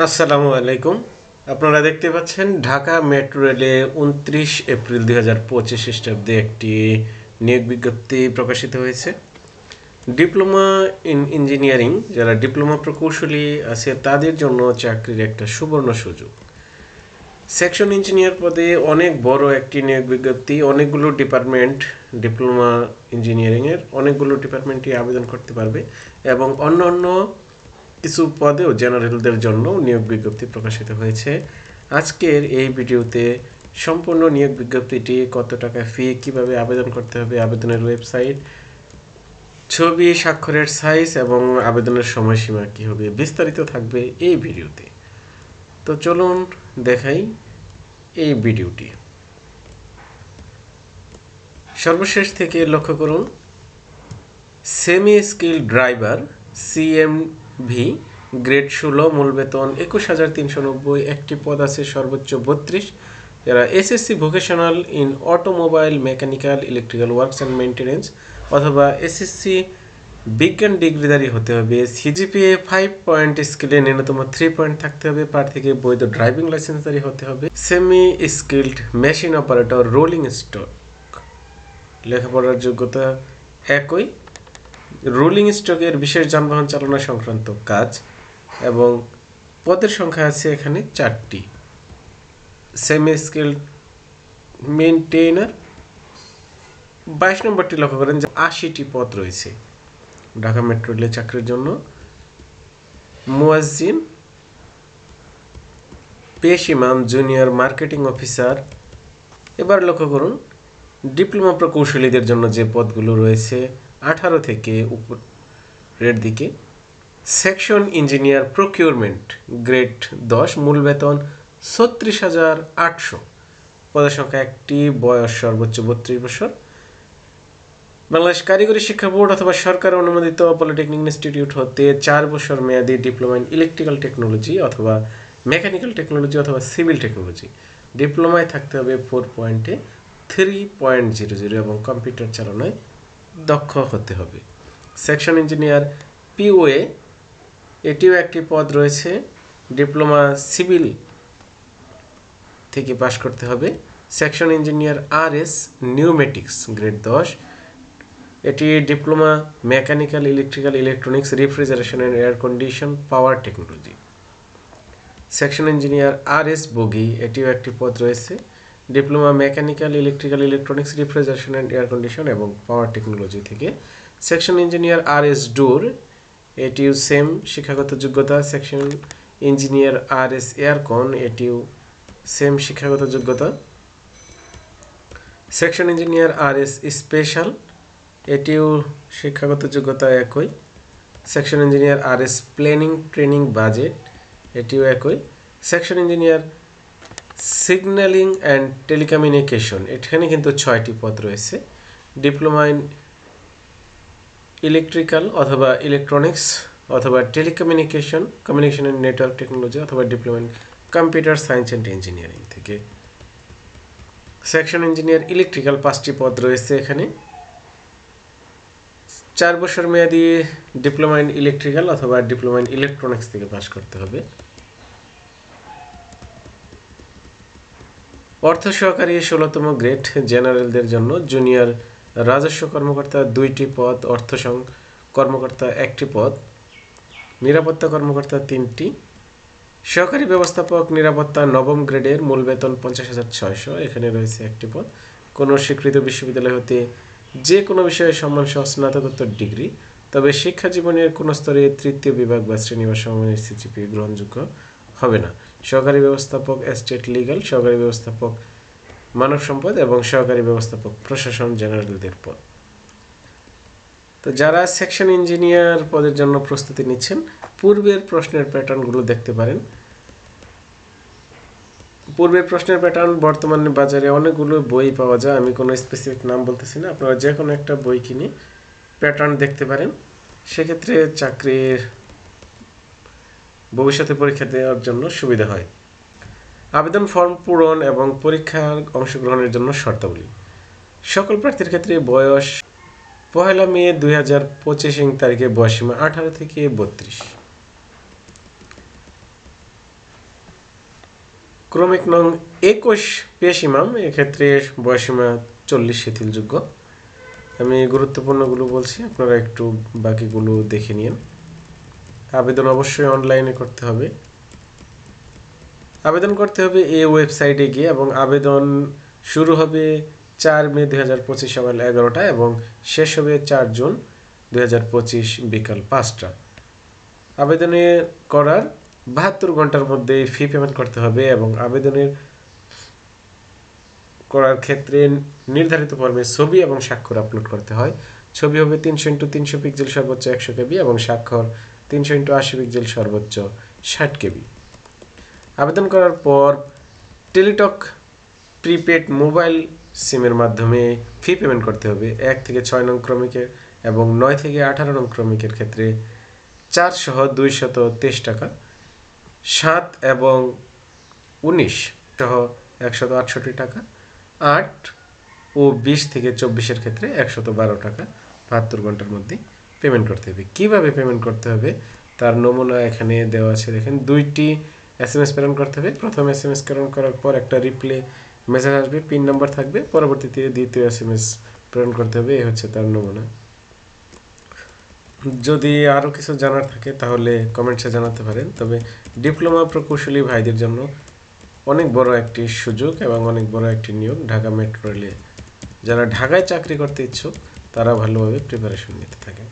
আসসালামু আলাইকুম। আপনারা দেখতে পাচ্ছেন ঢাকা মেট্রো রেলে উনত্রিশ এপ্রিল দুই হাজার পঁচিশ খ্রিস্টাব্দে একটি নিয়োগ বিজ্ঞপ্তি প্রকাশিত হয়েছে। ডিপ্লোমা ইন ইঞ্জিনিয়ারিং, যারা ডিপ্লোমা প্রকৌশলী আছে, তাদের জন্য চাকরির একটা সুবর্ণ সুযোগ। সেকশন ইঞ্জিনিয়ার পদে অনেক বড় একটি নিয়োগ বিজ্ঞপ্তি, অনেকগুলো ডিপার্টমেন্ট ডিপ্লোমা ইঞ্জিনিয়ারিংয়ের অনেকগুলো ডিপার্টমেন্টই আবেদন করতে পারবে এবং অন্য অন্য কিছু পদেও জেনারেলদের জন্য নিয়োগ বিজ্ঞপ্তি প্রকাশিত হয়েছে। আজকের এই ভিডিওতে সম্পূর্ণ নিয়োগ বিজ্ঞপ্তিটি কত টাকা ফি কীভাবে আবেদন করতে হবে, আবেদনের ওয়েবসাইট ছবি স্বাক্ষরের সাইজ এবং আবেদনের সময়সীমা কী হবে বিস্তারিত থাকবে এই ভিডিওতে। তো চলুন দেখাই এই ভিডিওটি। সর্বশেষ থেকে লক্ষ্য করুন semi skill driver CMV grade ষোলো, মূল বেতন একুশ হাজার তিনশো নব্বই, একটি পদ আছে সর্বোচ্চ বত্রিশ। যারা SSC vocational in automobile mechanical electrical works and maintenance অথবা এসএসসি বিজ্ঞান ডিগ্রিধারী হতে হবে সিজিপিএ ফাইভ পয়েন্ট স্কিলে ন্যূনতম থ্রি পয়েন্ট থাকতে হবে প্রার্থীকে বৈধ ড্রাইভিং লাইসেন্সধারী হতে হবে। Semi skilled machine operator rolling stock লেখাপড়ার যোগ্যতা একই। রোলিং স্টকের বিশেষ যানবাহন চালনা সংক্রান্ত কাজ এবং পদের সংখ্যা আছে এখানে চারটি। সেমি স্কিল মেনটেইনার বাইশ নম্বরটি লক্ষ্য করেন যে আশিটি পদ রয়েছে। ঢাকা মেট্রো রেলের চাকরির জন্য। মুয়াজ্জিন পেশ ইমাম জুনিয়র মার্কেটিং অফিসার। এবার লক্ষ্য করুন ডিপ্লোমা প্রকৌশলীদের জন্য যে পদগুলো রয়েছে, আঠারো থেকে উপরের দিকে। সেকশন ইঞ্জিনিয়ার প্রকিউরমেন্ট গ্রেড দশ, মূল বেতন ছত্রিশ হাজার আটশো। পদের সংখ্যা একটি, বয়স সর্বোচ্চ বত্রিশ বছর। বাংলাদেশ কারিগরি শিক্ষা বোর্ড অথবা সরকার অনুমোদিত পলিটেকনিক ইনস্টিটিউট হতে চার বছর মেয়াদী ডিপ্লোমা ইন ইলেকট্রিক্যাল টেকনোলজি অথবা মেকানিক্যাল টেকনোলজি অথবা সিভিল টেকনোলজি। ডিপ্লোমায় থাকতে হবে ফোর পয়েন্টে। থ্রি পয়েন্ট জিরো জিরো এবং কম্পিউটার চালনায় দক্ষ হতে হবে। সেকশন ইঞ্জিনিয়ার পিওএ এটিও একটি পদ রয়েছে। ডিপ্লোমা সিভিল থেকে পাশ করতে হবে। Section engineer R S pneumatics grade দশ। এটি diploma mechanical electrical electronics refrigeration and air condition power technology section engineer R S bogie ATO একটি পদ রয়েছে। Diploma mechanical, electrical, electronics, refrigeration and air condition এবং পাওয়ার টেকনোলজি থেকে। Section engineer R S door, ATO same শিক্ষাগত যোগ্যতা। Section engineer R S aircon, ATO same শিক্ষাগত যোগ্যতা। Section engineer R S special, ATO শিক্ষাগত যোগ্যতা একই। Section engineer R S planning, training, budget, ATO একই। Section engineer signalling and telecommunication এখানে কিন্তু ছয়টি পদ রয়েছে। ডিপ্লোমা ইন ইলেকট্রিক্যাল অথবা ইলেকট্রনিক্স অথবা telecommunication communication and network technology অথবা diploma in computer science and engineering থেকে। সেকশন ইঞ্জিনিয়ার ইলেকট্রিক্যাল পাঁচটি পদ রয়েছে এখানে। চার বছর মেয়াদি ডিপ্লোমা ইন ইলেকট্রিক্যাল অথবা ডিপ্লোমা ইন ইলেকট্রনিক্স থেকে পাশ করতে হবে। অর্থ সহকারী ষোলোতম গ্রেড জেনারেলদের জন্য জুনিয়র রাজস্ব কর্মকর্তা দুইটি পদ, অর্থ কর্মকর্তা একটি পদ, নিরাপত্তা কর্মকর্তা তিনটি। সহকারী ব্যবস্থাপক নিরাপত্তা নবম গ্রেডের মূল বেতন পঞ্চাশ হাজার ছয়শো, এখানে রয়েছে একটি পদ। কোনো স্বীকৃত বিশ্ববিদ্যালয় হতে যে কোনো বিষয়ে সম্মান সহ স্নাতকোত্তর ডিগ্রি, তবে শিক্ষা জীবনের কোনো স্তরে তৃতীয় বিভাগ বা শ্রেণি বা সমমানের সিজিপি গ্রহণযোগ্য। হবে না। সহকারী ব্যবস্থাপক এস্টেট লিগ্যাল সহকারী ব্যবস্থাপক, মানব সম্পদ এবং সহকারী ব্যবস্থাপক, প্রশাসন, জেনারেলদের পদ। তো যারা সেকশন ইঞ্জিনিয়ার পদের জন্য প্রস্তুতি নিচ্ছেন, পূর্বের প্রশ্নের প্যাটার্নগুলো দেখতে পারেন। পূর্বের প্রশ্নের প্যাটার্ন বর্তমানে বাজারে অনেকগুলো বই পাওয়া যায়, আমি কোনো স্পেসিফিক নাম বলতেছি না, আপনারা যে কোনো একটা বই কিনে প্যাটার্ন দেখতে পারেন। সেক্ষেত্রে চাকরির ভবিষ্যতে পরীক্ষা দেওয়ার জন্য সুবিধা হয়। আবেদন ফর্ম পূরণ এবং পরীক্ষার অংশগ্রহণের জন্য শর্তাবলী। সকল প্রার্থীর ক্ষেত্রে বয়স পহেলা মে দুই হাজার পঁচিশ তারিখে বয়সীমা আঠারো থেকে বত্রিশ। ক্রমিক নং একুশ পেশ ইমাম এক্ষেত্রে বয়সীমা চল্লিশ শিথিলযোগ্য। আমি গুরুত্বপূর্ণগুলো বলছি, আপনারা একটু বাকিগুলো দেখে নিন। আবেদন অবশ্যই অনলাইনে করতে হবে। আবেদন করতে হবে এই ওয়েবসাইটে গিয়ে এবং আবেদন শুরু হবে চার মে দুই হাজার পঁচিশ সকাল এগারোটা এবং শেষ হবে চার জুন দুই হাজার পঁচিশ বিকাল পাঁচটা। আবেদনে করার বাহাত্তর ঘণ্টার মধ্যে ফি পেমেন্ট করতে হবে এবং আবেদনের করার ক্ষেত্রে নির্ধারিত ফর্মে ছবি এবং স্বাক্ষর আপলোড করতে হয়। ছবি হবে তিনশো ইন্টু তিনশো পিক্সেল সর্বোচ্চ একশো কেবি এবং স্বাক্ষর তিনশো ইন্টু আশি পিক্সেল সর্বোচ্চ ষাট কেবি। আবেদন করার পর টেলিটক প্রিপেড মোবাইল সিমের মাধ্যমে ফি পেমেন্ট করতে হবে। এক থেকে ছয় নং ক্রমিকের এবং নয় থেকে আঠারো নং ক্রমিকের ক্ষেত্রে চার সহ দুইশত তেইশ টাকা, সাত এবং উনিশ সহ একশত আটষট্টি টাকা, আট ও বিশ থেকে চব্বিশের ক্ষেত্রে একশত বারো টাকা, বাহাত্তর ঘণ্টার মধ্যে পেমেন্ট করতে হবে। কীভাবে পেমেন্ট করতে হবে? তার নমুনা এখানে দেওয়া আছে। দেখেন, দুইটি এস এম এস প্রেরণ করতে হবে। প্রথম এস এম এস প্রেরণ করার পর একটা রিপ্লে মেসেজ আসবে পিন নাম্বার থাকবে। পরবর্তীতে দ্বিতীয় এস এম এস প্রেরণ করতে হবে। এই হচ্ছে তার নমুনা। যদি আরও কিছু জানার থাকে, তাহলে কমেন্টসে জানাতে পারেন। তবে ডিপ্লোমা প্রকৌশলী ভাইদের জন্য অনেক বড় একটি সুযোগ এবং অনেক বড় একটি নিয়োগ ঢাকা মেট্রো রেলে যারা ঢাকায় চাকরি করতে ইচ্ছুক, তারা ভালোভাবে প্রিপারেশন নিতে থাকে